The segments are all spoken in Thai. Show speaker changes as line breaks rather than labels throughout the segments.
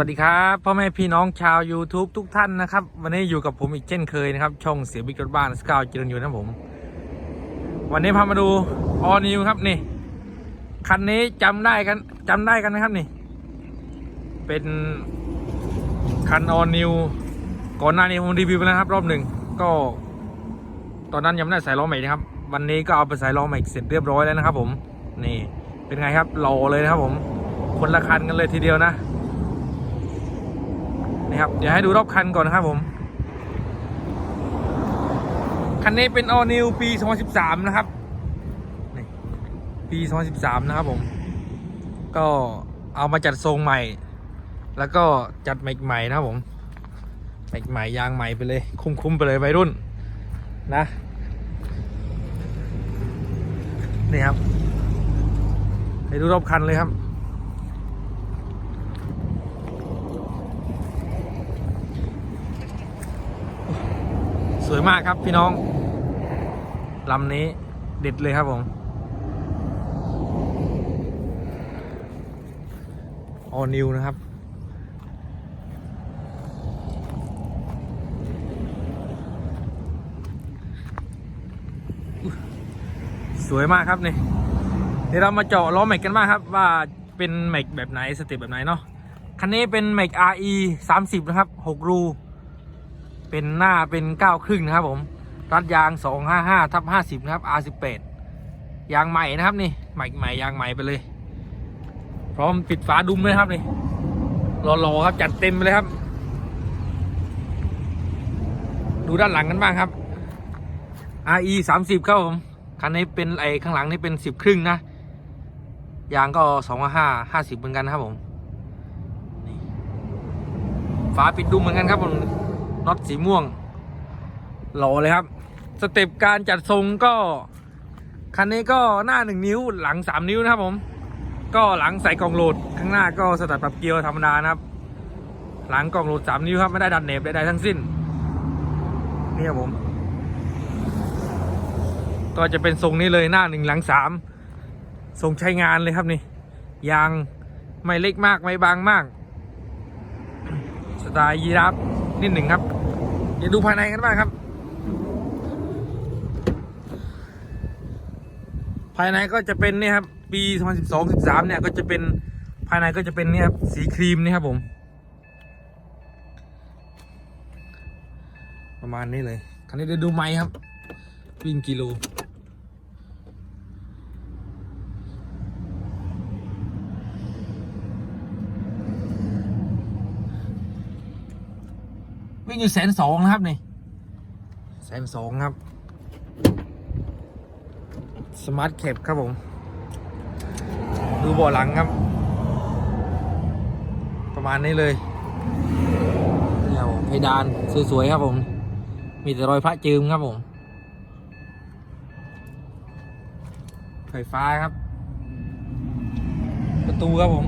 วัสดีครับพ่อแม่พี่น้องชาว YouTube ทุกท่านนะครับ วันนี้อยู่กับผมอีกเช่นเคยนะครับ ช่องเสียบิ๊กรถบ้านสกาวจริญอยู่นะผม วันนี้พามาดูออนิวครับนี่ คันนี้จำได้กันจำได้กันนะครับนี่ เป็นคันออนิวก่อนหน้านี้ผมรีวิวไปแล้วครับรอบหนึ่งก็ ตอนนั้นยังไม่ได้ใส่ล้อใหม่นะครับ วันนี้ก็เอาไปใส่ล้อใหม่เสร็จเรียบร้อยแล้วนะครับ ผมนี่เป็นไงครับหล่อเลยนะครับผมคนละคันกันเลยทีเดียวนะ นี่ครับ เดี๋ยวให้ดูรอบคันก่อนนะครับผม คันนี้เป็น All New ปี 2013 นะครับ ปี 2013 นะครับผม ก็เอามาจัดทรงใหม่ แล้วก็จัดใหม่ใหม่นะครับผมใหม่ใหม่ยางใหม่ไปเลย คุ้มๆไปเลยวัยรุ่น นะ นี่ครับให้ดูรอบคันเลยครับ สวยมากครับพี่น้องลำนี้เด็ดเลยครับผมออนิวนะครับ สวยมากครับนี่เดี๋ยวเรามาเจาะล้อแม็กกันบ้างครับ ว่าเป็นแม็กแบบไหนสเต็ปแบบไหนเนาะคันนี้เป็นแม็ก RE 30 นะครับ 6 รู เป็นหน้าเป็นเก้าครึ่งนะครับผม รัดยาง255ทับ50นะครับ R18 ยางใหม่นะครับนี่ใหม่ใหม่ยางใหม่ไปเลย พร้อมปิดฝาดุมเลยครับนี่รอๆครับจัดเต็มไปเลยครับ ดูด้านหลังกันบ้างครับ RE 30ครับผมคันนี้เป็นไอข้างหลังนี่เป็น10ครึ่งนะยางก็255 50เหมือนกันครับผมฝาปิดดุมเหมือนกันครับผม น็อตสีม่วง หล่อเลยครับ สเต็ปการจัดทรงก็ คันนี้ก็หน้าหนึ่งนิ้วหลังสามนิ้วนะครับผม ก็หลังใส่กล่องโหลดข้างหน้าก็สตัดปรับเกียร์ธรรมดานะครับ หลังกล่องโหลดสามนิ้วครับไม่ได้ดันเนบใดๆทั้งสิ้น นี่ครับผม ก็จะเป็นทรงนี้เลยหน้าหนึ่งหลังสามทรงใช้งานเลยครับนี่ยางไม่เล็กมากไม่บางมาก สไตล์ยีราฟนิดหนึ่งครับ เดี๋ยวดูภายในกันบ้างครับ ภายในก็จะเป็นเนี่ยครับ ปี2012 13เนี่ยก็จะเป็นภายในก็จะเป็นเนี่ยครับสีครีมนี่ครับผม ประมาณนี้เลยคันนี้เดี๋ยวดูไม้ครับวิ่งกิโล วิ่งอยู่แสนสองนะครับนี่แสนสองครับ สมาร์ทแคปครับผม ดูเบาะหลังครับ ประมาณนี้เลยนี่ครับผมเพดานสวยๆครับผม มีแต่รอยพระจืมครับผม ไฟฟ้าครับ ประตูครับผม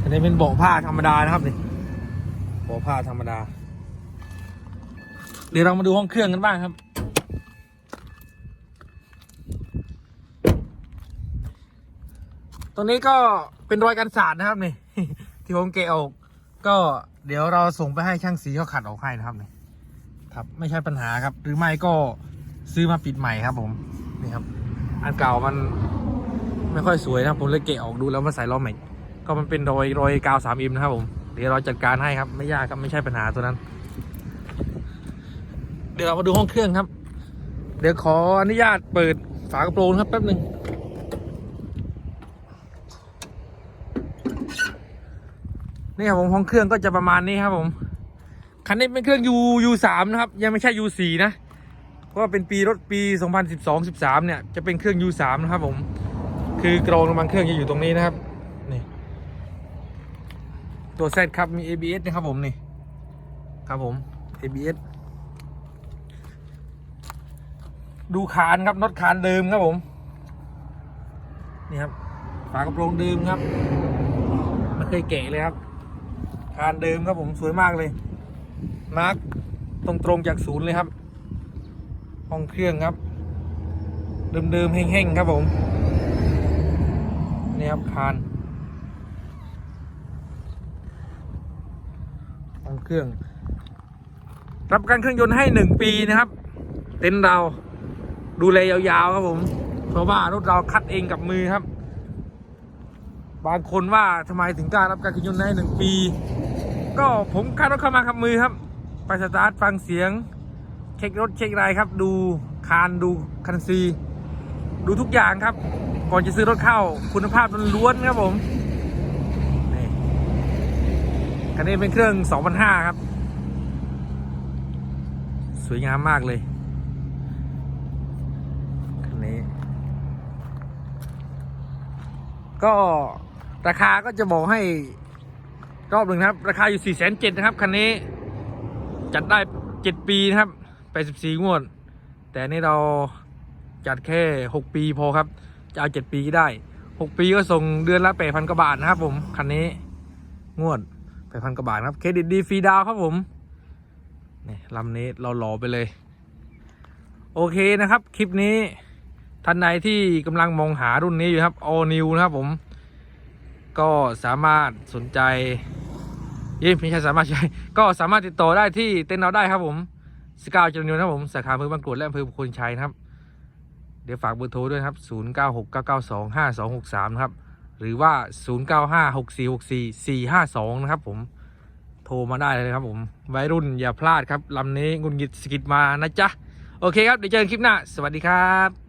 อั นนี้เป็นเบาะผ้าธรรมดานะครับนี่เบาะผ้าธรรมดา เดี๋ยวเรามาดูห้องเครื่องกันบ้างครับ ตรงนี้ก็เป็นรอยกันสาดนะครับนี่ ที่ผมเกะออก ก็เดี๋ยวเราส่งไปให้ช่างสีเขาขัดออกให้นะครับนี่ครับไม่ใช่ปัญหาครับ หรือไม่ก็ซื้อมาปิดใหม่ครับ ผมนี่ครับ อันเก่ามันไม่ค่อยสวยนะผมเลยเกะออกดูแล้วมาใส่ล้อใหม่ ก็มันเป็นรอยรอยกาวสามอิมนะครับผมเดี๋ยวเราจัดการให้ครับ ไม่ยากครับไม่ใช่ปัญหาตัวนั้น เดี๋ยวเรามาดูห้องเครื่องครับ เดี๋ยวขออนุญาตเปิดฝากระโปรงครับแป๊บหนึ่งนี่ครับผมห้องเครื่องก็จะประมาณนี้ครับผมคันนี้เป็นเครื่อง U U สามนะครับ ยังไม่ใช่ U สี่นะเพราะว่าเป็นปีรถปี 2012 13 เนี่ยจะเป็นเครื่อง U สามนะครับผมคือกรองน้ำมันเครื่องจะอยู่ตรงนี้นะครับ ตัว Z ครับมี ABS นะครับผมนี่ ครับผม ABS ดูคานครับน็อตคานเดิมครับผม นี่ครับฝากระโปรงเดิมครับไม่เคยเกะเลยครับคานเดิมครับผมสวยมากเลย มาร์กตรงตรงจากศูนย์เลยครับ ห้องเครื่องครับ เดิมๆแห้งๆครับผม นี่ครับคาน ของเครื่อง รับกันเครื่องยนต์ให้หนึ่งปีนะครับ เต็นท์เราดูแลยาวๆครับผม เพราะว่ารถเราคัดเองกับมือครับ บางคนว่าทำไมถึงกล้ารับการเครื่องยนต์ให้หนึ่งปี ก็ผมคัดรถเข้ามากับมือครับไปสตาร์ทฟังเสียง เช็ครถเช็คไรครับ ดูคานดูคันซี ดูทุกอย่างครับ ก่อนจะซื้อรถเข้าคุณภาพล้วนๆครับผม คันนี้เป็นเครื่อง 2005 ครับ สวยงามมากเลย คันนี้ ก็ราคาก็จะบอกให้ รอบหนึ่งครับ ราคาอยู่ 4 7 0 0 0นะครับ คันนี้ จัดได้ 7 ปีนะครับ 84 งวด แต่นี่เราจัดแค่ 6 ปีพอครับ จะเอา 7 ปีก็ได้ 6 ปีก็ส่งเดือนละ8,000กว่าบาทนะครับผม คันนี้งวด 8,000กว่าบาทครับเครดิตดีฟรีดาวครับผมนี่ลำนี้เราหล่อไปเลย โอเคนะครับ คลิปนี้ท่านใดที่กำลังมองหารุ่นนี้อยู่ครับ all new นะครับผม ก็สามารถสนใจยี่ไม่ใช่สามารถใช่ก็สามารถติดต่อได้ที่เต็นท์เราได้ครับผมสกาวจรนิวนะครับผมสาขาอำเภอบางกรวดและอำเภอบุคคลชัยนะครับ เดี๋ยวฝากเบอร์โทรด้วยครับ 0 9 6 9 9 2 5 2 6 3 ครับ หรือว่า 0 9 5 6 4 6 4 4 5 2 นะครับผมโทรมาได้เลยครับผมวัยรุ่นอย่าพลาดครับลำนี้งุนงิดสกิดมานะจ๊ะ โอเคครับ เดี๋ยวเจอกันคลิปหน้า สวัสดีครับ